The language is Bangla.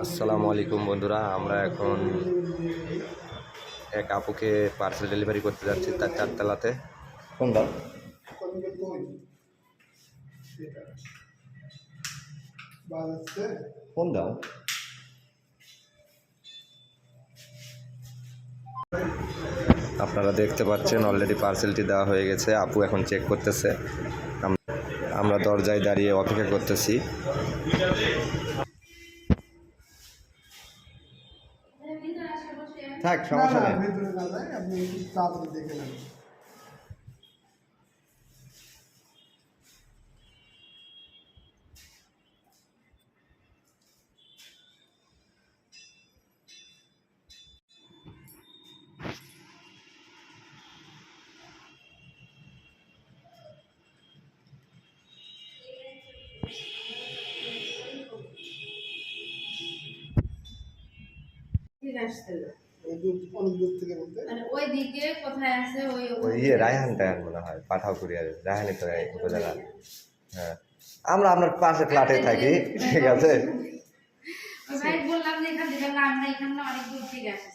আসসালামু আলাইকুম বন্ধুরা আমরা এখন এক আপুকে পার্সেল ডেলিভারি করতে যাচ্ছি তার চারতলাতে। কোনটা? কোন দাও আপনারা দেখতে পাচ্ছেন অলরেডি পার্সেলটি দেওয়া হয়ে গেছে আপু এখন চেক করতেছে। আম- আমরা দরজায় দাঁড়িয়ে অপেক্ষা করতেছি। থাক সমস্যা নেই ভিতরে না যায় আপনি একটু তাড়াতাড়ি দেখে নেন ঠিক মানে ওই দিকে কোথায় আছে ওই ওই ইয়ে রায়হান টায়হান মনে হয় পাঠাও কুরিয়ার রায়হানি তো উপজেলা হ্যাঁ। আমরা আপনার পাশে ফ্ল্যাটে থাকি ঠিক আছে? বললাম যে এখান থেকে না আমরা এখানে অনেক দূর থেকে আসছে।